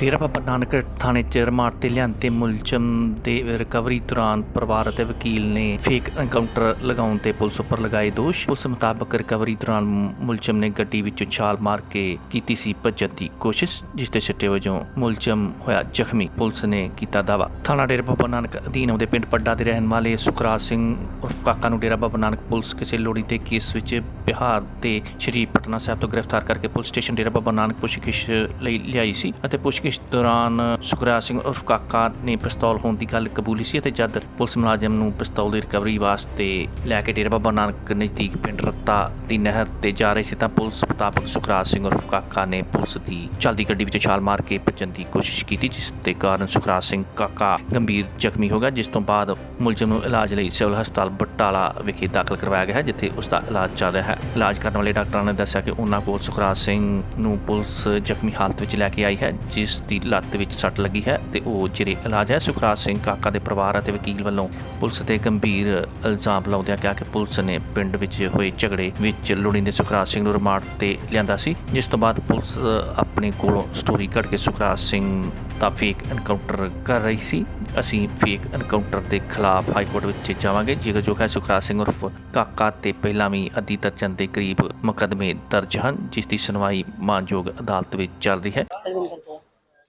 ਡੇਰਾ ਬਾਬਾ ਨਾਨਕ ਥਾਣੇ ਚ ਰਿਮਾਂਡ ਤੇ ਲਿਆਂਦੇ ਮੁਲਜ਼ਮ ਦੇ ਰਿਕਵਰੀ ਦੌਰਾਨ ਪਰਿਵਾਰ ਅਤੇ ਵਕੀਲ ਨੇ ਫੇਕ ਐਨਕਾਊਂਟਰ ਲਗਾਉਣ ਤੇ ਪੁਲਿਸ ਉੱਪਰ ਲਗਾਏ ਦੋਸ਼। ਪੁਲਿਸ ਮੁਤਾਬਕ ਰਿਕਵਰੀ ਦੌਰਾਨ ਮੁਲਜ਼ਮ ਨੇ ਗੱਡੀ ਵਿੱਚੋਂ ਛਾਲ ਮਾਰ ਕੇ ਕੀਤੀ ਸੀ ਭੱਜਣ ਦੀ ਕੋਸ਼ਿਸ਼, ਜਿਸ ਦੇ ਸਿੱਟੇ ਵਜੋਂ ਮੁਲਜ਼ਮ ਹੋਇਆ ਜ਼ਖਮੀ। ਪੁਲਿਸ ਨੇ ਕੀਤਾ ਦਾਵਾ ਥਾਣਾ ਡੇਰਾ ਬਾਬਾ ਨਾਨਕ ਅਧੀਨ ਆਉਂਦੇ ਪਿੰਡ ਪੱਡਾ ਦੇ ਰਹਿਣ ਵਾਲੇ ਸੁਖਰਾਜ ਸਿੰਘ ਉਰਫ ਕਾਕਾ ਨੂੰ ਡੇਰਾ ਬਾਬਾ ਨਾਨਕ ਪੁਲਿਸ ਕਿਸੇ ਲੋੜੀ ਦੇ ਕੇਸ ਵਿੱਚ ਬਿਹਾਰ ਦੇ ਸ਼੍ਰੀ ਪਟਨਾ ਸਾਹਿਬ ਤੋਂ ਗ੍ਰਿਫਤਾਰ ਕਰਕੇ ਪੁਲਿਸ ਸਟੇਸ਼ਨ ਡੇਰਾ ਬਾਬਾ ਨਾਨਕ ਪੁੱਛਗਿੱਛ ਲਈ ਲਿਆਈ ਸੀ ਅਤੇ ਪੁੱਛ ਪੁੱਛਗਿੱਛ ਦੌਰਾਨ ਸੁਖਰਾਜ ਸਿੰਘ ਉਰਫ ਕਾਕਾ ਨੇ ਪਿਸਤੌਲ ਹੋਣ ਦੀ ਗੱਲ ਕਬੂਲੀ ਸੀ ਅਤੇ ਜਦ ਪੁਲਿਸ ਮੁਲਾਜ਼ਮ ਨੂੰ ਪਿਸਤੌਲ ਦੀ ਰਿਕਵਰੀ ਵਾਸਤੇ ਲੈ ਕੇ ਡੇਰਾ ਬਾਬਾ ਨਾਨਕ ਨਜ਼ਦੀਕ ਪਿੰਡ ਰੱਤਾ ਦੀ ਨਹਿਰ ਤੇ ਜਾ ਰਹੇ ਸੀ ਤਾਂ ਪੁਲਿਸ ਮੁਤਾਬਕ ਸੁਖਰਾਜ ਸਿੰਘ ਉਰਫ ਕਾਕਾ ਨੇ ਪੁਲਿਸ ਦੀ ਚਲਦੀ ਗੱਡੀ ਵਿੱਚ ਛਾਲ ਮਾਰ ਕੇ ਭੱਜਣ ਦੀ ਕੋਸ਼ਿਸ਼ ਕੀਤੀ, ਜਿਸ ਦੇ ਕਾਰਨ ਸੁਖਰਾਜ ਸਿੰਘ ਕਾਕਾ ਗੰਭੀਰ ਜ਼ਖਮੀ ਹੋ ਗਿਆ, ਜਿਸ ਤੋਂ ਬਾਅਦ ਮੁਲਜ਼ਮ ਨੂੰ ਇਲਾਜ ਲਈ ਸਿਵਲ ਹਸਪਤਾਲ ਬਟਾਲਾ ਵਿਖੇ ਦਾਖਲ ਕਰਵਾਇਆ ਗਿਆ ਹੈ, ਜਿੱਥੇ ਉਸ ਦਾ ਇਲਾਜ ਚੱਲ ਰਿਹਾ ਹੈ। ਇਲਾਜ ਕਰਨ ਵਾਲੇ ਡਾਕਟਰਾਂ ਨੇ ਦੱਸਿਆ ਕਿ ਉਹਨਾਂ ਕੋਲ ਸੁਖਰਾਜ ਸਿੰਘ ਨੂੰ ਪੁਲਿਸ ਜ਼ਖਮੀ ਹਾਲਤ ਵਿੱਚ ਲੈ ਕੇ ਆਈ ਹੈ, ਜਿਸ ਦੀ ਲੱਤ ਵਿੱਚ ਸੱਟ ਲੱਗੀ ਹੈ ਤੇ ਉਹ ਜਿਹੜੇ ਇਲਾਜ ਹੈ, ਸੁਖਰਾਜ ਸਿੰਘ ਕਾਕਾ ਦੇ ਪਰਿਵਾਰ ਅਤੇ ਵਕੀਲ ਵੱਲੋਂ ਪੁਲਿਸ ਤੇ ਗੰਭੀਰ ਇਲਜ਼ਾਮ ਲਾਉਂਦਿਆਂ ਕਿਹਾ ਕਿ ਪੁਲਿਸ ਨੇ ਪਿੰਡ ਵਿੱਚ ਹੋਏ ਝਗੜੇ ਵਿੱਚ ਲੋੜੀਂਦੇ ਸੁਖਰਾਜ ਸਿੰਘ ਨੂੰ ਰਿਮਾਂਡ ਤੇ ਲਿਆਂਦਾ ਸੀ, ਜਿਸ ਤੋਂ ਬਾਅਦ ਪੁਲਿਸ ਆਪਣੇ ਕੋਲੋਂ ਸਟੋਰੀ ਕੱਢ ਕੇ ਸੁਖਰਾਜ ਸਿੰਘ ਦਾ ਫੇਕ ਐਨਕਾਊਂਟਰ ਕਰ ਰਹੀ ਸੀ। ਅਸੀਂ ਫੇਕ ਐਨਕਾਊਂਟਰ ਦੇ ਖਿਲਾਫ ਹਾਈ ਕੋਰਟ ਵਿੱਚ ਜਾਵਾਂਗੇ। ਜੇਕਰ ਜੋ ਹੈ, ਸੁਖਰਾਜ ਸਿੰਘ ਉਰਫ ਕਾਕਾ ਤੇ ਪਹਿਲਾਂ ਵੀ ਅੱਧੀ ਦਰਜਨ ਦੇ ਕਰੀਬ ਮੁਕੱਦਮੇ ਦਰਜ ਹਨ, ਜਿਸ ਦੀ ਸੁਣਵਾਈ ਮਾਨਯੋਗ ਅਦਾਲਤ ਵਿੱਚ ਚੱਲ ਰਹੀ ਹੈ।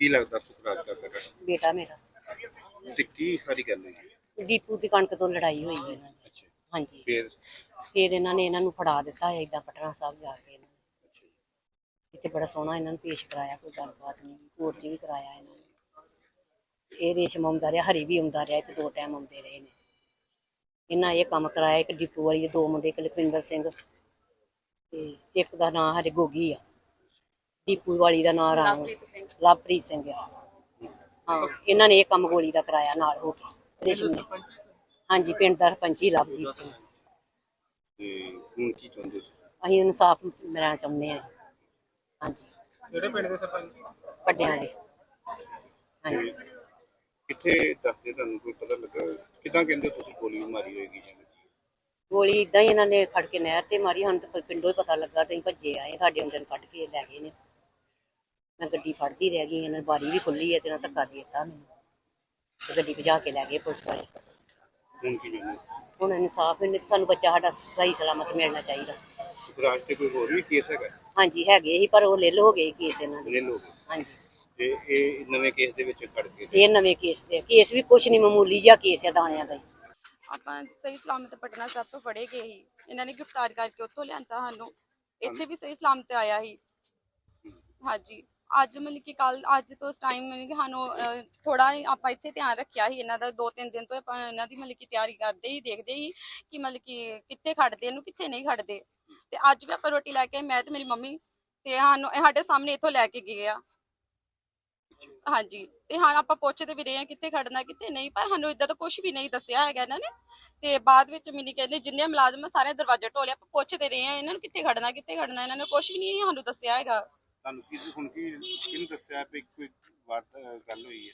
ਕੀ ਲੱਗਦਾ ਸੁਖਰਾਜ ਦਾ ਕਰ ਬੇਟਾ ਮੇਰਾ। ਤੇ ਕੀ ਸਾਰੀ ਗੱਲ ਹੈ ਦੀਪੂ ਦੀ ਕਣਕ ਤੋਂ ਲੜਾਈ ਹੋਈ ਹੈ ਇਹਨਾਂ ਦੀ। ਅੱਛਾ। ਹਾਂਜੀ। ਫਿਰ? ਫਿਰ ਇਹਨਾਂ ਨੇ ਇਹਨਾਂ ਨੂੰ ਫੜਾ ਦਿੱਤਾ ਹੈ ਇਦਾਂ ਪਟਨਾ ਸਾਹਿਬ ਜਾ ਕੇ ਇਹਨਾਂ ਨੇ। ਇੱਥੇ ਬੜਾ ਸੋਹਣਾ ਇਹਨਾਂ ਨੂੰ ਪੇਸ਼ ਕਰਾਇਆ ਕੋਈ ਗੱਲਬਾਤ ਨਹੀਂ ਕੋਰਟ 'ਚ ਵੀ ਕਰਾਇਆ ਇਹਨਾਂ ਨੇ। ਇਹ ਰੇਸ਼ਮ ਆਉਂਦਾ ਰਿਹਾ ਹਰੀ ਵੀ ਆਉਂਦਾ ਰਿਹਾ ਇੱਥੇ ਦੋ ਟਾਈਮ ਆਉਂਦੇ ਰਹੇ ਨੇ। ਇਹਨਾਂ ਇਹ ਕੰਮ ਕਰਾਇਆ ਇੱਕ ਡਿਪੂ ਵਾਲੀ ਦੇ ਦੋ ਮੁੰਡੇ ਇੱਕ ਲਖਵਿੰਦਰ ਸਿੰਘ। ਤੇ ਇੱਕ ਦਾ ਨਾਂ ਹਰੇ ਗੋਗੀ ਆ। ਦੀਪੂ ਵਾਲੀ ਦਾ ਨਾਂ ਰਾਮ ਲਵਪ੍ਰੀਤ ਸਿੰਘ। ਆ ਹਾਂ। ਇਹਨਾਂ ਨੇ ਇਹ ਕੰਮ ਗੋਲੀ ਦਾ ਕਰਾਇਆ ਨਾਲ ਹੋ ਕੇ ਰੇਸ਼ਮ ਨੇ। ਹਾਂਜੀ ਪਿੰਡ ਦਾ ਸਰਪੰਚੀ ਲਵਪ੍ਰੀਤ ਸਿੰਘ। ਤੇ ਹੁਣ ਕੀ ਚਾਹੁੰਦੇ ਸੀ? ਅਸੀਂ ਇਨਸਾਫ ਮਿਲਣਾ ਚਾਹੁੰਦੇ ਹਾਂ। ਹਾਂਜੀ। ਕਿਹੜੇ ਪਿੰਡ ਦੇ ਸਰਪੰਚ ਵੱਡਿਆਂ ਦੇ। ਹਾਂਜੀ। ਕਿੱਥੇ ਦੱਸਦੇ ਤੁਹਾਨੂੰ ਕੋਈ ਪਤਾ ਲੱਗਾ? ਕਿਦਾਂ ਕਹਿੰਦੇ ਤੁਸੀਂ ਗੋਲੀ ਮਾਰੀ ਹੋਏਗੀ ਜਿਵੇਂ ਗੋਲੀ ਇਦਾਂ ਹੀ ਇਹਨਾਂ ਨੇ ਖੜ ਕੇ ਨਹਿਰ ਤੇ ਮਾਰੀ ਹੁਣ ਤਾਂ ਪਿੰਡੋਂ ਹੀ ਪਤਾ ਲੱਗਾ ਤੇ ਅਸੀਂ ਭੱਜੇ ਆਏ ਸਾਡੇ ਅੰਦਰ ਕੱਢ ਕੇ ਲੈ ਗਏ ਨੇ। ਮੈਂ ਗੱਡੀ ਫੜਦੀ ਰਹਿ ਗਈ ਇਹਨਾਂ ਦੀ ਬਾਰੀ ਵੀ ਖੁੱਲੀ ਹੈ ਤੇ ਇਹਨਾਂ ਧੱਕਾ ਦੇ ਦਿੱਤਾ ਮੈਨੂੰ। ਤੇ ਗੱਡੀ ਭਜਾ ਕੇ ਲੈ ਗਏ ਪੁਲਿਸ ਵਾਲੇ। ਹੁਣ ਕੀ ਚਾਹੁੰਦੇ ਹੁਣ ਇਨਸਾਫ ਇਹਨੇ ਸਾਨੂੰ ਬੱਚਾ ਸਾਡਾ ਸਹੀ ਸਲਾਮਤ ਮਿਲਣਾ ਚਾਹੀਦਾ। ਸੁਖਰਾਜ ਤੇ ਕੋਈ ਹੋਰ ਵੀ ਕੇਸ ਹੈਗਾ? ਹਾਂਜੀ ਹੈਗੇ ਸੀ ਪਰ ਉਹ ਲਿਲ ਹੋ ਗਏ ਕੇਸ ਇਹਨਾਂ ਦੇ। ਲੈ ਲਓ ਹਾਂਜੀ। ਤੇ ਇਹ ਨਵੇਂ ਕੇਸ ਦੇ ਵਿੱਚ ਖੜ ਕੇ ਇਹ ਨਵੇਂ ਕੇਸ ਦੇ ਕੇਸ ਵੀ ਕੁਛ ਨਹੀਂ ਮਾਮੂਲੀ ਜਿਹਾ ਕੇਸ ਹੈ ਦਾਣਿਆਂ ਦਾ ਹੀ। ਆਪਾਂ ਸਹੀ ਸਲਾਮਤ ਪਟਨਾ ਸਾਹਿਬ ਤੋਂ ਫੜੇ ਗਏ ਸੀ। ਇਹਨਾਂ ਨੇ ਗ੍ਰਿਫਤਾਰ ਕਰਕੇ ਉੱਥੋਂ ਲਿਆਂਦਾ ਸਾਨੂੰ। ਇੱਥੇ ਵੀ ਸਹੀ ਸਲਾਮਤ ਆਇਆ ਸੀ। ਹਾਂਜੀ। ਅੱਜ ਮਤਲਬ ਕਿ ਕੱਲ ਅੱਜ ਤੋਂ ਉਸ ਟਾਈਮ ਮਤਲਬ ਕਿ ਸਾਨੂੰ ਥੋੜਾ ਆਪਾਂ ਇੱਥੇ ਧਿਆਨ ਰੱਖਿਆ ਸੀ ਇਹਨਾਂ ਦਾ ਦੋ ਤਿੰਨ ਦਿਨ ਤੋਂ ਆਪਾਂ ਇਹਨਾਂ ਦੀ ਮਤਲਬ ਕਿ ਤਿਆਰੀ ਕਰਦੇ ਹੀ ਦੇਖਦੇ ਹੀ ਕਿ ਮਤਲਬ ਕਿ ਕਿੱਥੇ ਖੜਦੇ ਇਹਨੂੰ ਕਿੱਥੇ ਨਹੀਂ ਖੜਦੇ ਤੇ ਅੱਜ ਵੀ ਆਪਾਂ ਰੋਟੀ ਲੈ ਕੇ ਮੈਂ ਤੇ ਮੇਰੀ ਮੰਮੀ ਤੇ ਸਾਨੂੰ ਸਾਡੇ ਸਾਹਮਣੇ ਇੱਥੋਂ ਲੈ ਕੇ ਗਏ ਆ। ਹਾਂਜੀ ਤੇ ਹਾਂ ਆਪਾਂ ਪੁੱਛਦੇ ਵੀ ਰਹੇ ਆ ਕਿੱਥੇ ਖੜਨਾ ਕਿੱਥੇ ਨਹੀਂ ਪਰ ਸਾਨੂੰ ਇਦਾਂ ਤਾਂ ਕੁਝ ਵੀ ਨਹੀਂ ਦੱਸਿਆ ਹੈਗਾ ਇਹਨਾਂ ਨੇ। ਤੇ ਬਾਅਦ ਵਿੱਚ ਮੈਨੂੰ ਕਹਿੰਦੇ ਜਿੰਨੇ ਮੁਲਾਜ਼ਮ ਆ, ਸਾਰੇ ਦਰਵਾਜ਼ੇ ਢੋਲੇ ਆਪਾਂ ਪੁੱਛਦੇ ਰਹੇ ਆ ਇਹਨਾਂ ਨੂੰ ਕਿੱਥੇ ਖੜਨਾ ਕਿੱਥੇ ਖੜਨਾ ਇਹਨਾਂ ਨੇ ਕੁਝ ਵੀ ਨਹੀਂ ਸਾਨੂੰ ਦੱਸਿਆ ਹੈਗਾ। ਤੁਹਾਨੂੰ ਕੀ ਹੁਣ ਕੀ ਕਿਹਨੂੰ ਦੱਸਿਆ ਵੀ ਕੋਈ ਵਾਰ ਗੱਲ ਹੋਈ ਹੈ?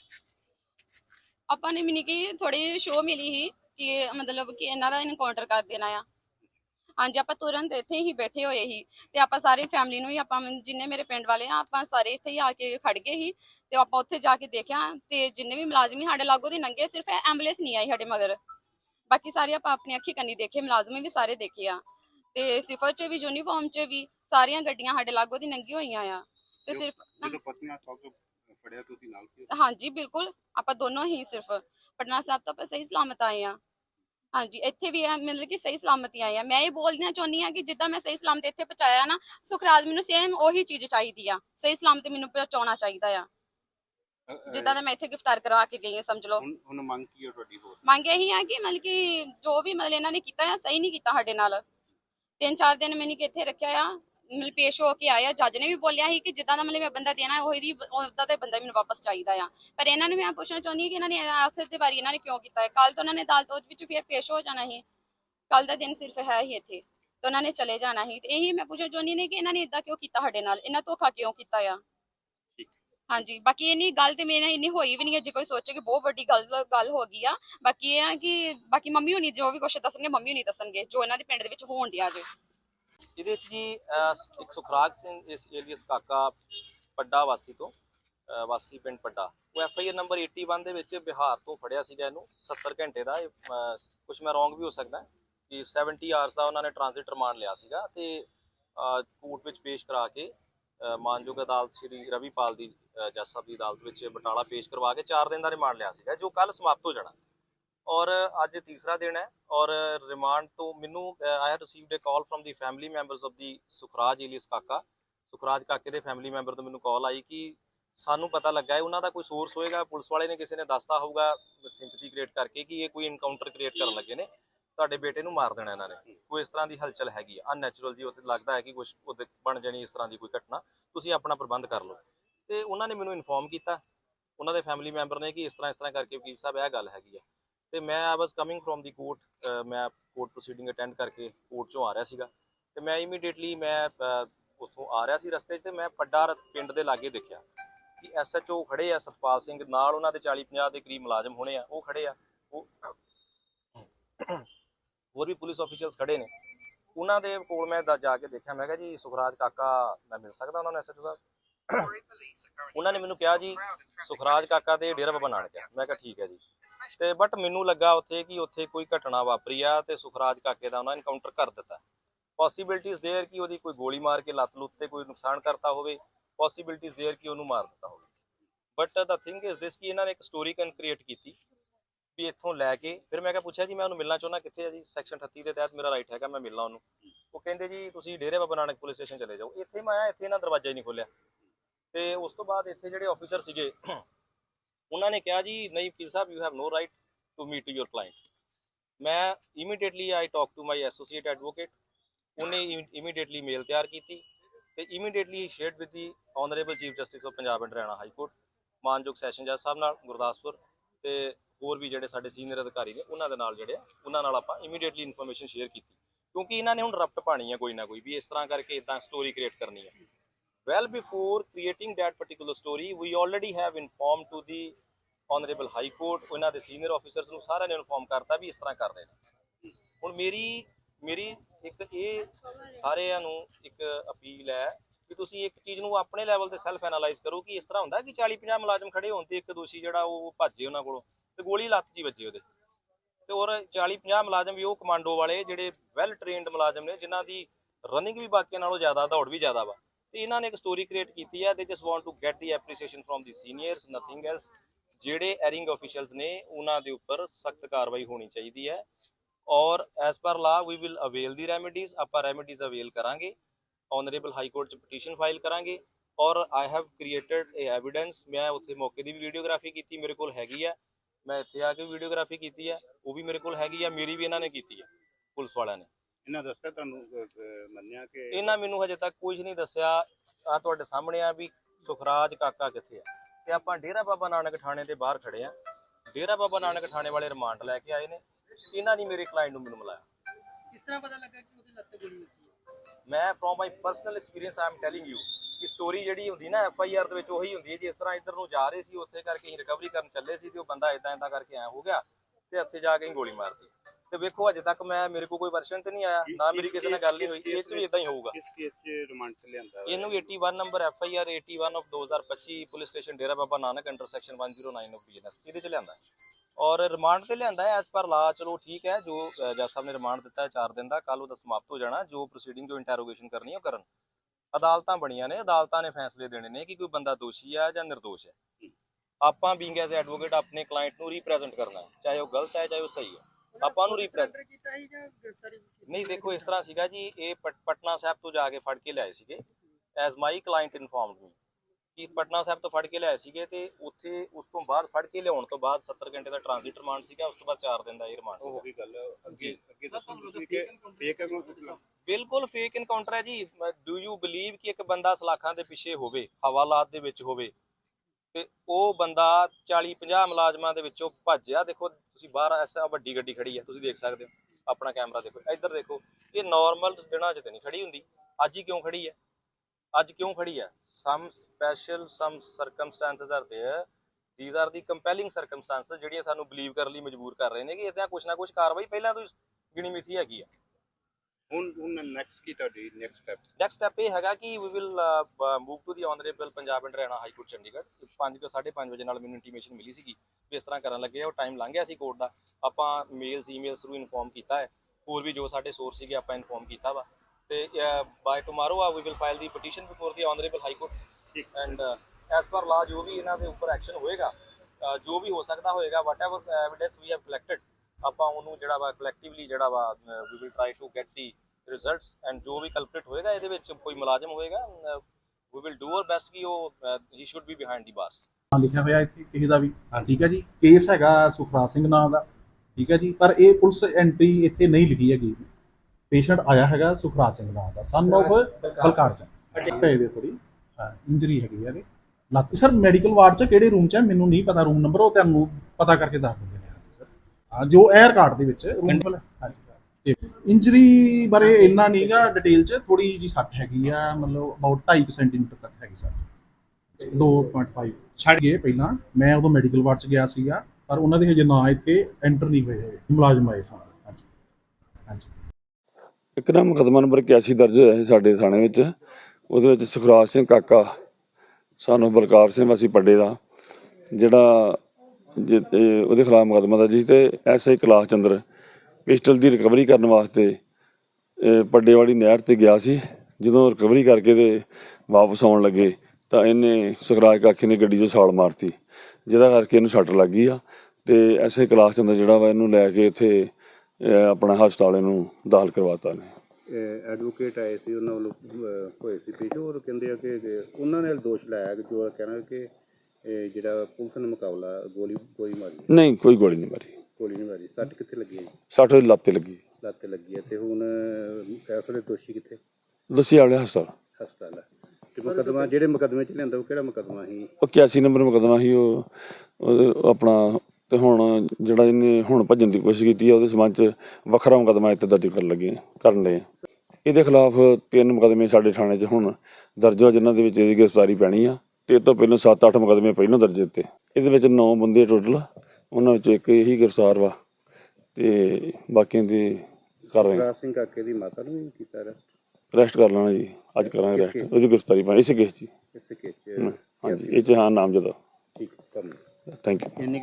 ਆਪਾਂ ਨੇ ਮੈਨੂੰ ਕਿ ਥੋੜੀ ਸ਼ੋਅ ਮਿਲੀ ਸੀ ਕਿ ਮਤਲਬ ਕਿ ਇਹਨਾਂ ਦਾ ਇਨਕਾਊਂਟਰ ਕਰ ਦੇਣਾ ਆ। ਹਾਂਜੀ, ਆਪਾਂ ਤੁਰੰਤ ਇੱਥੇ ਹੀ ਬੈਠੇ ਹੋਏ ਸੀ ਤੇ ਆਪਾਂ ਸਾਰੀ ਫੈਮਿਲੀ ਨੂੰ ਹੀ ਆਪਾਂ ਜਿੰਨੇ ਮੇਰੇ ਪਿੰਡ ਵਾਲੇ ਆ, ਆਪਾਂ ਸਾਰੇ ਇੱਥੇ ਹੀ ਆ ਕੇ ਖੜ ਗਏ ਸੀ ਤੇ ਆਪਾਂ ਉੱਥੇ ਜਾ ਕੇ ਦੇਖਿਆ ਤੇ ਜਿੰਨੇ ਵੀ ਮੁਲਾਜ਼ਮ ਸਾਡੇ ਲਾਗੋ ਦੀ ਨੰਗੇ ਸਿਰਫ ਐਂਬੂਲੈਂਸ ਨਹੀਂ ਆਈ ਸਾਡੇ ਮਗਰ। ਬਾਕੀ ਸਾਰੇ ਆਪਾਂ ਆਪਣੀ ਅੱਖੀ ਕੰਨੀ ਦੇਖੇ, ਮੁਲਾਜ਼ਮ ਵੀ ਸਾਰੇ ਦੇਖੇ ਆ। ਤੇ ਸਿਫਰ 'ਚ ਵੀ ਯੂਨੀਫਾਰਮ 'ਚ ਵੀ ਸਾਰੀਆਂ ਗੱਡੀਆਂ ਸਾਡੇ ਲਾਗੋ ਦੀ ਨੰਗੀ ਹੋਈਆਂ ਆ। ਤੇ ਸਿਰਫ ਜਦੋਂ ਪਤਨਾ ਸਾਹਿਬ ਤੋਂ ਫੜਿਆ ਤੁਸੀਂ ਨਾਲ ਸੀ? ਹਾਂਜੀ ਬਿਲਕੁਲ। ਆਪਾਂ ਦੋਨੋਂ ਹੀ ਸਿਰਫ ਪਟਨਾ ਸਾਹਿਬ ਤੋਂ ਆਪਾਂ ਸਹੀ ਸਲਾਮਤ ਆਏ ਆ। ਹਾਂਜੀ ਇੱਥੇ ਵੀ ਆ ਮਤਲਬ ਕਿ ਸਹੀ ਸਲਾਮਤੀ ਆਏ ਆ। ਮੈਂ ਇਹ ਬੋਲਣਾ ਚਾਹੁੰਦੀ ਆ ਕਿ ਜਿੱਦਾਂ ਮੈਂ ਸਹੀ ਸਲਾਮਤ ਇੱਥੇ ਪਹੁੰਚਾਇਆ ਨਾ ਸੁਖਰਾਜ ਮੈਨੂੰ ਸੇਮ ਉਹੀ ਚੀਜ਼ ਚਾਹੀਦੀ ਆ। ਸਹੀ ਸਲਾਮਤ ਮੈਨੂੰ ਪਹੁੰਚਾਉਣਾ ਚਾਹੀਦਾ ਆ। ਜਿੱਦਾਂ ਦਾ ਮੈਂ ਇੱਥੇ ਗ੍ਰਿਫਤਾਰ ਕਰਵਾ ਕੇ ਗਈ ਆ ਸਮਝ ਲਓ। ਹੁਣ ਹੁਣ ਮੰਗ ਕੀ ਹੈ ਤੁਹਾਡੀ ਹੋਰ? ਮੰਗ ਇਹੀ ਆ ਕਿ ਮਤਲਬ ਕਿ ਜੋ ਵੀ ਮਤਲਬ ਇਹਨਾਂ ਨੇ ਕੀਤਾ ਆ ਸਹੀ ਨਹੀਂ ਕੀਤਾ ਸਾਡੇ ਨਾਲ। ਤਿੰਨ ਚਾਰ ਦਿਨ ਮੈਨੂੰ ਇੱਥੇ ਰੱਖਿਆ ਆ। ਮਤਲਬ ਪੇਸ਼ ਹੋ ਕੇ ਆਇਆ ਜੱਜ ਨੇ ਵੀ ਬੋਲਿਆ ਸੀ ਕਿ ਜਿੱਦਾਂ ਦਾ ਮਤਲਬ ਮੈਂ ਬੰਦਾ ਦੇਣਾ, ਉਹੀ ਦੀ ਉਹਦਾ ਤੇ ਬੰਦਾ ਮੈਨੂੰ ਵਾਪਸ ਚਾਹੀਦਾ ਆ। ਪਰ ਇਹਨਾਂ ਨੂੰ ਮੈਂ ਪੁੱਛਣਾ ਚਾਹੁੰਦੀ ਹਾਂ ਕਿ ਇਹਨਾਂ ਨੇ ਆਖਿਰ ਤੇ ਵਾਰੀ ਇਹਨਾਂ ਨੇ ਕਿਉਂ ਕੀਤਾ ਹੈ? ਕੱਲ ਤੋਂ ਉਹਨਾਂ ਨੇ ਅਦਾਲਤ ਵਿੱਚ ਫਿਰ ਪੇਸ਼ ਹੋ ਜਾਣਾ ਸੀ। ਕੱਲ ਦਾ ਦਿਨ ਸਿਰਫ ਹੈ ਹੀ ਇੱਥੇ। ਤੇ ਉਹਨਾਂ ਨੇ ਚਲੇ ਜਾਣਾ ਸੀ। ਤੇ ਇਹੀ ਮੈਂ ਪੁੱਛਣਾ ਚਾਹੁੰਦੀ ਨੇ ਕਿ ਇਹਨਾਂ ਨੇ ਇਦਾਂ ਕਿਉਂ ਕੀਤਾ ਸਾਡੇ ਨਾਲ? ਇਹਨਾਂ ਧੋਖਾ ਕਿਉਂ ਕੀਤਾ ਆ? ਹਾਂਜੀ ਬਾਕੀ ਇਹ ਨਹੀਂ ਗੱਲ ਤੇ ਮੇਰੇ ਨਾਲ ਇੰਨੀ ਹੋਈ ਵੀ ਨਹੀਂ ਹੈ ਜੇ ਕੋਈ ਸੋਚੇ ਕਿ ਬਹੁਤ ਵੱਡੀ ਗੱਲ ਗੱਲ ਹੋ ਗਈ ਆ। ਬਾਕੀ ਇਹ ਆ ਕਿ ਬਾਕੀ ਮੰਮੀ ਹੁਣੀ ਜੋ ਵੀ ਕੁਛ ਦੱਸਣਗੇ ਮੰਮੀ ਹੁਣੀ ਦੱਸਣਗੇ ਜੋ ਇਹਨਾਂ ਦੇ ਪਿੰਡ ਦੇ ਵਿੱਚ ਹੋਣ ਡਿਆ ਜੇ। ਇਹਦੇ ਵਿੱਚ ਜੀ ਅਹ, ਇੱਕ ਸੁਖਰਾਜ ਸਿੰਘ ਇਸ ਏਲੀਅਸ ਕਾਕਾ ਪੱਡਾ ਵਾਸੀ ਤੋਂ ਅਹ ਵਾਸੀ ਪਿੰਡ ਪੱਡਾ। ਉਹ ਐਫ ਆਈ ਆਰ ਨੰਬਰ 81 ਦੇ ਵਿੱਚ ਬਿਹਾਰ ਤੋਂ ਫੜਿਆ ਸੀਗਾ ਇਹਨੂੰ 70 ਘੰਟੇ ਦਾ ਕੁਝ ਮੈਂ ਰੋਂਗ ਵੀ ਹੋ ਸਕਦਾ ਕਿ 70 ਆਵਰਸ ਦਾ ਉਹਨਾਂ ਨੇ ਟ੍ਰਾਂਜ਼ਿਟ ਰਿਮਾਂਡ ਲਿਆ ਸੀਗਾ ਤੇ ਕੋਰਟ ਵਿੱਚ ਪੇਸ਼ ਕਰਾ ਕੇ ਮਾਨਯੋਗ ਅਦਾਲਤ ਸ਼੍ਰੀ ਰਵੀਪਾਲ ਦੀ, ਅਹ, ਜੱਜ ਸਾਹਿਬ ਦੀ ਅਦਾਲਤ ਵਿੱਚ ਬਟਾਲਾ ਪੇਸ਼ ਕਰਵਾ ਕੇ 4 ਦਿਨ ਦਾ ਰਿਮਾਂਡ ਲਿਆ ਸੀਗਾ, ਜੋ ਕੱਲ ਸਮਾਪਤ ਹੋ ਜਾਣਾ। ਔਰ ਅੱਜ ਤੀਸਰਾ ਦਿਨ ਹੈ ਔਰ ਰਿਮਾਂਡ ਤੋਂ ਮੈਨੂੰ I have received a call from the family members of the Sukhraj alias Kaka. Sukhraj ਕਾਕੇ ਦੇ ਫੈਮਿਲੀ ਮੈਂਬਰ ਤੋਂ ਮੈਨੂੰ ਕਾਲ ਆਈ ਕਿ ਸਾਨੂੰ ਪਤਾ ਲੱਗਾ ਹੈ, ਉਹਨਾਂ ਦਾ ਕੋਈ ਸੋਰਸ ਹੋਏਗਾ, ਪੁਲਿਸ ਵਾਲੇ ਨੇ ਕਿਸੇ ਨੇ ਦੱਸਤਾ ਹੋਊਗਾ ਸਿੰਪਥੀ ਕ੍ਰੀਏਟ ਕਰਕੇ ਕਿ ਇਹ ਕੋਈ ਇਨਕਾਊਂਟਰ ਕ੍ਰੀਏਟ ਕਰਨ ਲੱਗੇ ਨੇ। ਤੁਹਾਡੇ ਬੇਟੇ ਨੂੰ ਮਾਰ ਦੇਣਾ ਇਹਨਾਂ ਨੇ। ਕੋਈ ਇਸ ਤਰ੍ਹਾਂ ਦੀ ਹਲਚਲ ਹੈਗੀ ਆ? ਅਨਨੈਚੁਰਲ ਜੀ, ਉੱਥੇ ਲੱਗਦਾ ਹੈ ਕਿ ਕੁਝ ਉਹਦੇ ਬਣ ਜਾਣੀ ਇਸ ਤਰ੍ਹਾਂ ਦੀ ਕੋਈ ਘਟਨਾ। ਤੁਸੀਂ ਆਪਣਾ ਪ੍ਰਬੰਧ ਕਰ ਲਓ। ਤੇ ਉਹਨਾਂ ਨੇ ਮੈਨੂੰ ਇਨਫੋਰਮ ਕੀਤਾ। ਉਹਨਾਂ ਦੇ ਫੈਮਿਲੀ ਮੈਂਬਰ ਨੇ ਕਿ ਇਸ ਤਰ੍ਹਾਂ ਇਸ ਤਰ੍ਹਾਂ ਕਰਕੇ ਵਕੀਲ ਸਾਹਿਬ ਇਹ ਗੱਲ ਹੈਗੀ ਆ। ਤੇ ਮੈਂ I was coming from the court ਮੈਂ ਕੋਰਟ ਪ੍ਰੋਸੀਡਿੰਗ ਅਟੈਂਡ ਕਰਕੇ ਕੋਰਟ ਚੋਂ ਆ ਰਿਹਾ ਸੀਗਾ। ਤੇ ਮੈਂ ਇਮੀਡੀਏਟਲੀ ਮੈਂ ਉੱਥੋਂ ਆ ਰਿਹਾ ਸੀ ਰਸਤੇ 'ਚ ਤੇ ਮੈਂ ਪੱਡਾ ਪਿੰਡ ਦੇ ਲਾਗੇ ਦੇਖਿਆ ਕਿ ਐਸਐਚਓ ਖੜੇ ਆ ਸਤਪਾਲ ਸਿੰਘ। ਨਾਲ ਉਹਨਾਂ ਦੇ 40 50 ਦੇ ਕਰੀਬ ਮੁਲਾਜ਼ਮ ਹੋਣੇ ਆ, ਉਹ ਖੜੇ ਆ। ਉਹ ਹੋਰ ਵੀ ਪੁਲਿਸ ਅਫੀਸ਼ੀਅਲਸ ਖੜੇ ਨੇ ਉਹਨਾਂ ਦੇ ਕੋਲ ਮੈਂ ਦ- ਜਾ ਕੇ ਦੇਖਿਆ ਮੈਂ ਕਿਹਾ ਜੀ ਸੁਖਰਾਜ ਕਾਕਾ ਮੈਂ ਮਿਲ ਸਕਦਾ ਉਹਨਾਂ ਨੂੰ ਐਸਐਚਓ ਸਾਹਿਬ ਉਹਨਾਂ ਨੇ ਮੈਨੂੰ ਕਿਹਾ ਜੀ ਸੁਖਰਾਜ ਕਾਕਾ ਦੇ ਡੇਰਾ ਬਾਬਾ ਨਾਨਕ ਆ ਮੈਂ ਕਿਹਾ ਠੀਕ ਹੈ ਜੀ ਤੇ ਬਟ ਮੈਨੂੰ ਲੱਗਾ ਉੱਥੇ ਕਿ ਉੱਥੇ ਕੋਈ ਘਟਨਾ ਵਾਪਰੀ ਆ ਤੇ ਸੁਖਰਾਜ ਕਾਕੇ ਦਾ ਉਹਨਾਂ ਇਨਕਾਊਂਟਰ ਕਰ ਦਿੱਤਾ ਪੋਸਿਬਿਲਿਟੀਜ਼ देयर ਕਿ ਉਹਦੀ ਕੋਈ ਗੋਲੀ ਮਾਰ ਕੇ ਲੱਤ ਲੁੱਤ ਤੇ ਕੋਈ ਨੁਕਸਾਨ ਕਰਤਾ ਹੋਵੇ ਪੋਸਿਬਿਲਿਟੀਜ਼ देयर ਕਿ ਉਹਨੂੰ ਮਾਰ ਦਿੱਤਾ ਹੋਵੇ but the thing is this ਕਿ ਇਹਨਾਂ ਨੇ ਇੱਕ ਸਟੋਰੀ ਕਨ ਕ੍ਰੀਏਟ ਕੀਤੀ ਵੀ ਇੱਥੋਂ ਲੈ ਕੇ, ਫਿਰ ਮੈਂ ਕਿਹਾ ਪੁੱਛਿਆ ਜੀ, ਮੈਂ ਉਹਨੂੰ ਮਿਲਣਾ ਚਾਹੁੰਦਾ ਕਿੱਥੇ ਆ ਜੀ? ਸੈਕਸ਼ਨ 38 ਦੇ ਤਹਿਤ ਮੇਰਾ ਰਾਈਟ ਹੈਗਾ, ਮੈਂ ਮਿਲਣਾ ਉਹਨੂੰ। ਉਹ ਕਹਿੰਦੇ ਜੀ, ਤੁਸੀਂ ਡੇਰੇ ਬਾਬਾ ਨਾਨਕ ਪੁਲਿਸ ਸਟੇਸ਼ਨ ਚਲੇ ਜਾਓ। ਇੱਥੇ ਮੈਂ ਆਇਆ, ਇੱਥੇ ਇਹਨਾਂ ਦਰਵਾਜ਼ਾ ਹੀ ਨਹੀਂ ਖੋਲਿਆ ਤੇ ਉਸ ਤੋਂ ਬਾਅਦ ਇੱਥੇ ਜਿਹੜੇ ਆਫੀਸਰ ਸੀਗੇ, ਉਹਨਾਂ ਨੇ ਕਿਹਾ ਜੀ, ਨਹੀਂ ਵਕੀਲ ਸਾਹਿਬ you have no right to meet your client ਮੈਂ immediately I talk to my associate advocate ਉਹਨੇ ਇਮੀਡੀਏਟਲੀ ਮੇਲ ਤਿਆਰ ਕੀਤੀ ਤੇ immediately shared with the honourable chief justice of Punjab and Haryana high court ਮਾਨਯੋਗ ਸੈਸ਼ਨ ਜੱਜ ਸਾਹਿਬ ਨਾਲ, ਗੁਰਦਾਸਪੁਰ ਤੇ ਹੋਰ ਵੀ ਜਿਹੜੇ ਸਾਡੇ ਸੀਨੀਅਰ ਅਧਿਕਾਰੀ ਨੇ, ਉਹਨਾਂ ਦੇ ਨਾਲ ਜਿਹੜੇ ਉਹਨਾਂ ਨਾਲ ਆਪਾਂ ਇਮੀਡੀਏਟਲੀ ਇਨਫੋਰਮੇਸ਼ਨ ਸ਼ੇਅਰ ਕੀਤੀ। ਕਿਉਂਕਿ ਇਹਨਾਂ ਨੇ ਹੁਣ ਰਪਟ ਪਾਣੀ ਹੈ ਕੋਈ ਨਾ ਕੋਈ, ਵੀ ਇਸ ਤਰ੍ਹਾਂ ਕਰਕੇ ਇਦਾਂ ਸਟੋਰੀ ਕ੍ਰੀਏਟ ਕਰਨੀ ਹੈ well, before creating that particular story, we already have informed to the honorable high court, ਉਹਨਾਂ ਦੇ ਸੀਨੀਅਰ officers ਨੂੰ ਸਾਰਿਆਂ ਨੇ ਇਨਫੋਰਮ ਕਰਤਾ ਵੀ ਇਸ ਤਰ੍ਹਾਂ ਕਰ ਰਹੇ ਨੇ। ਹੁਣ ਮੇਰੀ ਮੇਰੀ ਇੱਕ ਇਹ ਸਾਰਿਆਂ ਨੂੰ ਇੱਕ ਅਪੀਲ ਹੈ ਕਿ ਤੁਸੀਂ ਇੱਕ ਚੀਜ਼ ਨੂੰ ਆਪਣੇ ਲੈਵਲ ਤੇ ਸੈਲਫ ਐਨਾਲਾਈਜ਼ ਕਰੋ ਕਿ ਇਸ ਤਰ੍ਹਾਂ ਹੁੰਦਾ ਕਿ 40 50 ਮੁਲਾਜ਼ਮ ਖੜੇ ਹੋਣ ਤੇ ਇੱਕ ਦੋਸ਼ੀ ਜਿਹੜਾ ਉਹ ਭੱਜੇ ਉਹਨਾਂ ਕੋਲੋਂ। ਤੇ ਗੋਲੀ ਲੱਤ 'ਚ ਹੀ ਵੱਜੀ ਉਹਦੇ। ਤੇ ਔਰ 40 50 ਮੁਲਾਜ਼ਮ ਵੀ ਉਹ ਕਮਾਂਡੋ ਵਾਲੇ ਜਿਹੜੇ ਵੈਲ ਟ੍ਰੇਨਡ ਮੁਲਾਜ਼ਮ ਨੇ, ਜਿਨ੍ਹਾਂ ਦੀ ਰਨਿੰਗ ਵੀ ਬਾਕੀਆਂ ਨਾਲੋਂ ਜ਼ਿਆਦਾ, ਦੌੜ ਵੀ ਜ਼ਿਆਦਾ ਵਾ। ਤੇ ਇਹਨਾਂ ਨੇ ਇੱਕ ਸਟੋਰੀ ਕ੍ਰੀਏਟ ਕੀਤੀ ਹੈ ਦੇ just want to get the appreciation from the seniors nothing else ਜਿਹੜੇ ਐਰਿੰਗ ਅਫੀਸ਼ੀਅਲਸ ਨੇ, ਉਹਨਾਂ ਦੇ ਉੱਪਰ ਸਖਤ ਕਾਰਵਾਈ ਹੋਣੀ ਚਾਹੀਦੀ ਹੈ। ਔਰ as per law we will avail the remedies ਆਪਾਂ ਰੈਮੇਡੀਜ਼ ਅਵੇਲ ਕਰਾਂਗੇ। ਆਨਰੇਬਲ ਹਾਈ ਕੋਰਟ ਚ ਪਟੀਸ਼ਨ ਫਾਈਲ ਕਰਾਂਗੇ। Or I have created a evidence ਮੈਂ ਉੱਥੇ ਮੌਕੇ ਦੀ ਵੀ ਵੀਡੀਓਗ੍ਰਾਫੀ ਕੀਤੀ, ਮੇਰੇ ਕੋਲ ਹੈਗੀ ਆ। ਮੈਂ ਇੱਥੇ ਆ ਕੇ ਵੀਡੀਓਗ੍ਰਾਫੀ ਕੀਤੀ ਆ ਉਹ ਵੀ ਮੇਰੇ ਕੋਲ ਹੈਗੀ ਆ ਮੇਰੀ ਵੀ ਇਹਨਾਂ ਨੇ ਕੀਤੀ ਆ ਪੁਲਿਸ ਵਾਲਿਆਂ ਨੇ। ਇਹਨਾਂ ਦੱਸਿਆ ਤੁਹਾਨੂੰ ਅਹ, ਅਹ, ਮੰਨਿਆ ਕਿ ਇਹਨਾਂ ਮੈਨੂੰ ਹਜੇ ਤੱਕ ਕੁਝ ਨਹੀਂ ਦੱਸਿਆ ਆ ਤੁਹਾਡੇ ਸਾਹਮਣੇ ਆ ਵੀ ਸੁਖਰਾਜ ਕਾਕਾ ਕਿੱਥੇ ਆ। ਤੇ ਆਪਾਂ ਡੇਰਾ ਬਾਬਾ ਨਾਨਕ ਥਾਣੇ ਦੇ ਬਾਹਰ ਖੜੇ ਆ। ਡੇਰਾ ਬਾਬਾ ਨਾਨਕ ਥਾਣੇ ਵਾਲੇ ਰਿਮਾਂਡ ਲੈ ਕੇ ਆਏ ਨੇ ਇਹਨਾਂ ਨੇ ਮੇਰੇ ਕਲਾਇੰਟ ਨੂੰ ਮੈਨੂੰ ਮਿਲਾਇਆ। ਕਿਸ ਤਰ੍ਹਾਂ ਪਤਾ ਲੱਗਾ ਕਿ ਉਹਦੇ ਲੱਤ ਗੋਲੀ ਲੱਗੀ ਹੈ? ਮੈਂ from my personal experience I am telling you story ਜਿਹੜੀ ਹੁੰਦੀ ਨਾ ਐਫ ਆਈ ਆਰ ਦੇ ਵਿੱਚ ਉਹੀ ਹੁੰਦੀ ਹੈ ਜੀ ਇਸ ਤਰ੍ਹਾਂ ਇੱਧਰ ਨੂੰ ਜਾ ਰਹੇ ਸੀ ਉੱਥੇ ਕਰਕੇ ਹੀ ਰਿਕਵਰੀ ਕਰਨ ਚੱਲੇ ਸੀ ਤੇ ਉਹ ਬੰਦਾ ਇਦਾਂ ਇਦਾਂ ਕਰਕੇ ਐ ਹੋ ਗਿਆ ਤੇ ਉੱਥੇ ਜਾ ਕੇ ਹੀ ਗੋਲੀ ਮਾਰਤੀ ਤੇ ਵੇਖੋ ਅਜੇ ਤੱਕ ਮੈਂ ਮੇਰੇ ਕੋਲ ਕੋਈ ਵਰਸ਼ਨ ਤੇ ਨਹੀਂ ਆਇਆ ਨਾ ਮੇਰੀ ਕਿਸੇ ਨਾਲ ਗੱਲ ਨਹੀਂ ਹੋਈ ਇਹ 'ਚ ਵੀ ਇਦਾਂ ਹੀ ਹੋਊਗਾ ਕਿਸ ਕੇਸ 'ਚ ਰਿਮਾਂਡ ਤੇ ਲਿਆਂਦਾ? ਇਹਨੂੰ ਵੀ 81 number F I R 81 of 2025 police station Dera Baba Nanak under section 109 of BNS ਇਹਦੇ ਚ ਲਿਆਂਦਾ। ਔਰ ਰਿਮਾਂਡ ਤੇ ਲਿਆਂਦਾ ਐਸ ਪਰ ਲਾ ਚਲੋ ਠੀਕ ਹੈ ਜੋ ਜੱਜ ਸਾਹਿਬ ਨੇ ਰਿਮਾਂਡ ਦਿੱਤਾ ਹੈ 4 ਦਿਨ ਦਾ ਕੱਲ ਉਹਦਾ ਸਮਾਪਤ ਹੋ ਜਾਣਾ ਜੋ ਪ੍ਰੋਸੀਡਿੰਗ ਜੋ ਇੰਟਰੋਗੇਸ਼ਨ ਕਰਨੀ ਹੈ ਉਹ ਕਰਨ ਅਦਾਲਤਾਂ ਬਣੀਆਂ ਨੇ ਅਦਾਲਤਾਂ ਨੇ ਫੈਸਲੇ ਦੇਣੇ ਨੇ ਕਿ ਕੋਈ ਬੰਦਾ ਦੋਸ਼ੀ ਹੈ ਜਾਂ ਨਿਰਦੋਸ਼ ਹੈ ਆਪਾਂ ਬੀਇੰਗ ਐਜ਼ ਐਡਵੋਕੇਟ ਆਪਣੇ ਕਲਾਇੰਟ ਨੂੰ ਰਿਪਰੈਜ਼ੈਂਟ ਕਰਨਾ ਹੈ ਚਾਹੇ ਉਹ ਗਲਤ ਹੈ ਚਾਹੇ ਉਹ ਸਹੀ ਹੈ। ਆਪਾਂ ਨੂੰ ਰਿਪਰੈਜ਼ੈਂਟ ਨਹੀਂ ਦੇਖੋ ਇਸ ਤਰ੍ਹਾਂ ਸੀਗਾ ਜੀ ਇਹ ਪਟ- ਪਟਨਾ ਸਾਹਿਬ ਤੋਂ ਜਾ ਕੇ ਫੜ ਕੇ ਲਿਆਏ ਸੀਗੇ as my client informed me ਕਿ ਪਟਨਾ ਸਾਹਿਬ ਤੋਂ ਫੜ ਕੇ ਲਿਆਏ ਸੀਗੇ ਤੇ ਉੱਥੇ ਉਸ ਤੋਂ ਬਾਅਦ ਫੜ ਕੇ ਲਿਆਉਣ ਤੋਂ ਬਾਅਦ 70 ਘੰਟੇ ਦਾ ਟ੍ਰਾਂਜ਼ਿਟ ਰਿਮਾਂਡ ਸੀਗਾ ਉਸ ਤੋਂ ਬਾਅਦ 4 ਦਿਨ ਦਾ ਇਹ ਰਿਮਾਂਡ ਉਹ ਸੀਗਾ। ਗਈ ਗੱਲ ਅੱਗੇ। ਅੱਗੇ ਦੱਸੋ ਕਿ ਫੇਕ ਹੈ ਬਿਲਕੁਲ ਫੇਕ ਇਨਕਾਊਂਟਰ ਹੈ ਜੀ ਡੂ ਯੂ ਬਲੀਵ ਕਿ ਇੱਕ ਬੰਦਾ ਸਲਾਖਾਂ ਦੇ ਪਿੱਛੇ ਹੋਵੇ ਹਵਾਲਾਤ ਦੇ ਵਿੱਚ ਹੋਵੇ ਤੇ ਉਹ ਬੰਦਾ 40 50 ਮੁਲਾਜ਼ਮਾਂ ਦੇ ਵਿੱਚੋਂ ਭੱਜਿਆ ਦੇਖੋ ਤੁਸੀਂ ਬਾਹਰ ਐਸਾ ਵੱਡੀ ਗੱਡੀ ਖੜੀ ਹੈ ਤੁਸੀਂ ਦੇਖ ਸਕਦੇ ਹੋ ਆਪਣਾ ਕੈਮਰਾ ਦੇਖੋ ਇੱਧਰ ਦੇਖੋ ਇਹ ਨਾਰਮਲ ਦਿਨਾਂ 'ਚ ਤੇ ਨਹੀਂ ਖੜੀ ਹੁੰਦੀ ਅੱਜ ਹੀ ਕਿਉਂ ਖੜੀ ਹੈ ਅੱਜ ਕਿਉਂ ਖੜੀ ਹੈ some special some circumstances are there these are the compelling circumstances ਜਿਹੜੀਆਂ ਸਾਨੂੰ ਬਲੀਵ ਕਰਨ ਲਈ ਮਜਬੂਰ ਕਰ ਰਹੇ ਨੇ ਕਿ ਇਦਾਂ ਕੁਛ ਨਾ ਕੁਛ ਕਾਰਵਾਈ ਪਹਿਲਾਂ ਤੋਂ ਹੀ ਗਿਣੀ ਮਿਥੀ ਹੈਗੀ ਆ ਹੁਣ ਹੁਣ ਨੈਕਸਟ ਕੀ ਤੁਹਾਡੀ ਨੈਕਸਟ ਸਟੈਪ ਨੈਕਸਟ ਸਟੈਪ ਇਹ ਹੈਗਾ ਕਿ we will move to the honourable Punjab and Haryana high court Chandigarh 5 ਤੋਂ 5:30 ਵਜੇ ਨਾਲ ਮੈਨੂੰ ਇੰਟੀਮੇਸ਼ਨ ਮਿਲੀ ਸੀਗੀ ਵੀ ਇਸ ਤਰ੍ਹਾਂ ਕਰਨ ਲੱਗੇ ਆ ਉਹ ਟਾਈਮ ਲੰਘ ਗਿਆ ਸੀ ਕੋਰਟ ਦਾ। ਆਪਾਂ ਮੇਲਸ ਈਮੇਲਸ ਥਰੂ ਇਨਫੋਰਮ ਕੀਤਾ ਹੈ। ਹੋਰ ਵੀ ਜੋ ਸਾਡੇ ਸੋਰਸ ਸੀਗੇ ਆਪਾਂ ਇਨਫੋਰਮ ਕੀਤਾ ਵਾ। ਤੇ ਬਾਈ ਟੁਮਾਰੋ ਆ we will file the petition before the honourable high court and as per law ਜੋ ਵੀ ਇਹਨਾਂ ਦੇ ਉੱਪਰ ਐਕਸ਼ਨ ਹੋਏਗਾ ਜੋ ਵੀ ਹੋ ਸਕਦਾ ਹੋਏਗਾ whatever evidence we have collected ਆਪਾਂ ਉਹਨੂੰ ਜਿਹੜਾ ਵਾ ਕਲੈਕਟਿਵਲੀ ਜਿਹੜਾ ਵਾ we will try to get the results and ਜੋ ਵੀ ਕਲਪ੍ਰਿਟ ਹੋਏਗਾ ਇਹਦੇ ਵਿੱਚ ਕੋਈ ਮੁਲਾਜ਼ਮ ਹੋਏਗਾ we will do our best ਕਿ ਉਹ ਹੀ should be behind the bars ਲਿਖਿਆ ਹੋਇਆ ਇੱਥੇ ਕਿਸੇ ਦਾ ਵੀ। ਠੀਕ ਹੈ ਜੀ। ਕੇਸ ਹੈਗਾ ਸੁਖਰਾਜ ਸਿੰਘ ਨਾਂ ਦਾ। ਠੀਕ ਹੈ ਜੀ। ਪਰ ਇਹ ਪੁਲਿਸ ਐਂਟਰੀ ਇੱਥੇ ਨਹੀਂ ਲਿਖੀ ਹੈਗੀ। ਪੇਸ਼ੈਂਟ ਆਇਆ ਹੈਗਾ ਸੁਖਰਾਜ ਸਿੰਘ ਨਾਂ ਦਾ। Son of Balkar Singh. ਪਏ ਦੇ ਥੋੜੀ ਇੰਜਰੀ ਹੈਗੀ ਇਹਦੇ। ਲੱਤ ਸਰ ਮੈਡੀਕਲ ਵਾਰਡ ਚ ਕਿਹੜੇ ਰੂਮ ਚ ਹੈ? ਮੈਨੂੰ ਨਹੀਂ ਪਤਾ ਰੂਮ ਨੰਬਰ ਉਹ ਤੁਹਾਨੂੰ ਪਤਾ ਕਰਕੇ ਦੱਸ ਦਿੰਦੇ ਨੇ। ਸਰ ਹਾਂ ਜੋ 에ਅਰ ਕਾਰਡ ਦੇ ਵਿੱਚ ਰੂਮ ਨੰਬਰ ਹਾਂਜੀ। ਇੰਜਰੀ ਬਾਰੇ ਇੰਨਾ ਨਹੀਂਗਾ ਡਿਟੇਲ ਚ ਥੋੜੀ ਜੀ ਸੱਟ ਹੈਗੀ ਆ, ਮਤਲਬ ਅਬਾਊਟ 2.5 ਸੈਂਟੀਮੀਟਰ ਤੱਕ ਹੈਗੀ ਸੱਟ। 2.5 ਛੱਡ ਗਏ ਪਹਿਲਾਂ, ਮੈਂ ਉਦੋਂ ਮੈਡੀਕਲ ਵਾਰਡ ਚ ਗਿਆ ਸੀਗਾ, ਪਰ ਉਹਨਾਂ ਦੇ ਹਜੇ ਨਾਂ ਇੱਥੇ ਐਂਟਰ ਨਹੀਂ ਹੋਏ ਹੈਗੇ। ਮੁਲਾਜ਼ਮ ਆਏ ਸਨ ਹਾਂਜੀ। ਹਾਂਜੀ। ਇੱਕ ਨਾ ਮੁਕੱਦਮਾ ਨੰਬਰ 81 ਦਰਜ ਹੋਇਆ ਸੀ ਸਾਡੇ ਥਾਣੇ ਵਿੱਚ। ਉਹਦੇ ਵਿੱਚ ਸੁਖਰਾਜ ਸਿੰਘ ਕਾਕਾ, ਸਾਨੂੰ ਬਲਕਾਰ ਸਿੰਘ ਵਾਸੀ ਪੱਡੇ ਦਾ, ਜਿਹੜਾ ਉਹਦੇ ਖਿਲਾਫ ਮੁਕੱਦਮਾ ਦਰਜ ਸੀ ਤੇ ਐਸਆਈ ਕਲਾਸ ਚੰਦਰ ਪਿਸਟਲ ਦੀ ਰਿਕਵਰੀ ਕਰਨ ਵਾਸਤੇ ਇਹ ਪੱਡੇ ਵਾਲੀ ਨਹਿਰ ਤੇ ਗਿਆ ਸੀ। ਜਦੋਂ ਰਿਕਵਰੀ ਕਰਕੇ ਤੇ ਵਾਪਸ ਆਉਣ ਲੱਗੇ ਤਾਂ ਇਹਨੇ ਸੁਖਰਾਜ ਕਾਕੇ ਨੇ ਗੱਡੀ 'ਚ ਛਾਲ ਮਾਰਤੀ ਜਿਹਦਾ ਕਰਕੇ ਇਹਨੂੰ ਸੱਟ ਲੱਗ ਗਈ ਆ। ਤੇ ਐਸਆਈ ਕਲਾਸ ਚੰਦਰ ਜਿਹੜਾ ਵਾ ਇਹਨੂੰ ਲੈ ਕੇ ਇੱਥੇ ਆਪਣਾ ਹਸਪਤਾਲ ਇਹਨੂੰ ਦਾਖਲ ਕਰਵਾਤਾ ਨੇ। ਐਡਵੋਕੇਟ ਆਏ ਸੀ ਉਹਨਾਂ ਵੱਲੋਂ ਹੋਏ ਸੀ ਪੇਸ਼। ਉਹ ਕਹਿੰਦੇ ਆ ਕਿ ਉਹਨਾਂ ਨੇ ਦੋਸ਼ ਲਾਇਆ ਕਿ ਜੋ ਕਹਿਣਾ ਕਿ ਇਹ ਜਿਹੜਾ ਪੁਲਿਸ ਨੇ ਮੁਕਾਬਲਾ ਗੋਲੀ ਗੋਲੀ ਮਾਰੀ। ਨਹੀਂ ਕੋਈ ਗੋਲੀ ਨਹੀਂ ਮਾਰੀ। ਗੋਲੀ ਨਹੀਂ ਮਾਰੀ ਸੱਟ ਕਿੱਥੇ ਲੱਗੀ ਹੈ ਜੀ? 60 ਦੀ ਲੱਤ ਤੇ ਲੱਗੀ। ਲੱਤ ਤੇ ਲੱਗੀ ਹੈ ਤੇ ਹੁਣ ਇਸ ਵੇਲੇ ਦੋਸ਼ੀ ਕਿੱਥੇ? ਦੱਸੀ ਵਾਲੇ ਹਸਪਤਾਲ। ਹਸਪਤਾਲ ਹੈ ਤੇ ਮੁਕੱਦਮਾ ਜਿਹੜੇ ਮੁਕੱਦਮੇ ਚ ਲਿਆਂਦਾ ਉਹ ਕਿਹੜਾ ਮੁਕੱਦਮਾ ਸੀ? ਉਹ 81 ਨੰਬਰ ਮੁਕੱਦਮਾ ਸੀ ਉਹ ਆਪਣਾ ਤੇ ਹੁਣ ਜਿਹੜਾ ਇਹਨੇ ਹੁਣ ਭੱਜਣ ਦੀ ਕੋਸ਼ਿਸ਼ ਕੀਤੀ ਆ ਉਹਦੇ ਸਬੰਧ ਚ ਵੱਖਰਾ ਮੁਕੱਦਮਾ ਇੱਥੇ ਦਰਜ ਕਰਨ ਲੱਗੇ ਕਰਨ ਲਏ। ਇਹਦੇ ਖਿਲਾਫ ਤਿੰਨ ਮੁਕੱਦਮੇ ਸਾਡੇ ਥਾਣੇ 'ਚ ਹੁਣ ਦਰਜ ਹੋ ਜਿਨ੍ਹਾਂ ਦੇ ਵਿੱਚ ਇਹਦੀ ਗ੍ਰਿਫਤਾਰੀ ਪੈਣੀ ਆ ਤੇ ਇਹ ਤੋਂ ਪਹਿਲਾਂ 7-8 ਮੁਕੱਦਮੇ ਪਹਿਲਾਂ ਦਰਜ ਦਿੱਤੇ ਇਹਦੇ ਵਿੱਚ 9 ਬੰਦੇ ਟੋਟਲ ਉਹਨਾਂ ਵਿੱਚ ਇੱਕ ਇਹੀ ਗ੍ਰਿਫਤਾਰ ਵਾ ਤੇ ਬਾਕੀਆਂ ਦੀ ਕਰ ਰਹੇ ਰਾਜ ਸਿੰਘ ਕਾਕੇ ਦੀ ਮਾਤਾ ਨੂੰ ਵੀ ਕੀਤਾ ਅਰੈਸਟ ਅਰੈਸਟ ਕਰ ਲੈਣਾ ਜੀ ਅੱਜ ਕਰਾਂਗੇ ਅਰੈਸਟ ਉਹਦੀ ਗ੍ਰਿਫਤਾਰੀ ਪਾ ਇਸੇ ਕੇਸ 'ਚ ਹੀ। ਇਸ ਕੇਸ ਚ। ਹਾਂਜੀ ਇਹ 'ਚ ਹਾਂ ਨਾਮ ਜਦੋਂ। ਠੀਕ ਕੰਮ ਥੈਂਕ ਯੂ ਇੰਨੀ